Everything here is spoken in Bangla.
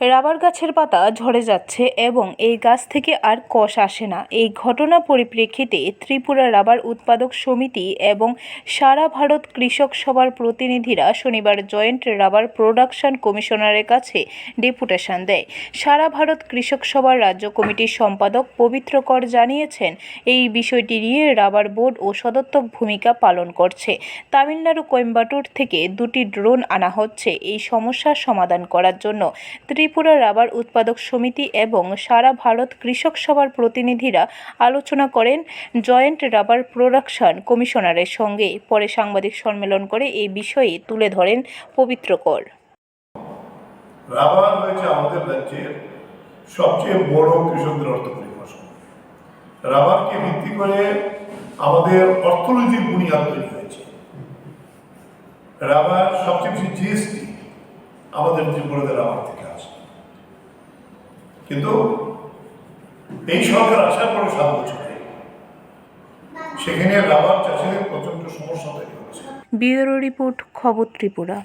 রাবার গাছের পাতা ঝরে যাচ্ছে এবং এই গাছ থেকে আর কষ আসে না। এই ঘটনা পরিপ্রেক্ষিতে ত্রিপুরা রাবার উৎপাদক সমিতি এবং সারা ভারত কৃষক সভার প্রতিনিধিরা শনিবার জয়েন্ট রাবার প্রোডাকশন কমিশনারের কাছে ডেপুটেশন দেয়। সারা ভারত কৃষক সভার রাজ্য কমিটির সম্পাদক পবিত্র কর জানিয়েছেন, এই বিষয়টি নিয়ে রাবার বোর্ড ও সদর্থক ভূমিকা পালন করছে। তামিলনাড়ু, কোয়েম্বাটুর থেকে দুটি ড্রোন আনা হচ্ছে এই সমস্যার সমাধান করার জন্য। ত্রিপুরা রাবার উৎপাদক সমিতি এবং সারা ভারত কৃষক সভার প্রতিনিধিরা আলোচনা করেন জয়েন্ট রাবার প্রোডাকশন কমিশনারের সঙ্গে। পরে সাংবাদিক সম্মেলন করে এই বিষয়ে তুলে ধরেন পবিত্র কর। রাবার হয়েছে আমাদের রাজ্যের সবচেয়ে বড় কৃষকদের অর্থকরী ফসল রাবারকে ভিত্তি করে আমাদের অর্থনৈতিক বুনিয়াদ তৈরি হয়েছে। রাবার সবচেয়ে বেশি জিএসটি আমাদের রাবার থেকে আসে। কিন্তু এই সরকার আসার পরে সাত বছরে সেখানে রাবার চাষিদের প্রচণ্ড সমস্যা তৈরি হচ্ছে। ব্যুরো রিপোর্ট, খবর ত্রিপুরা।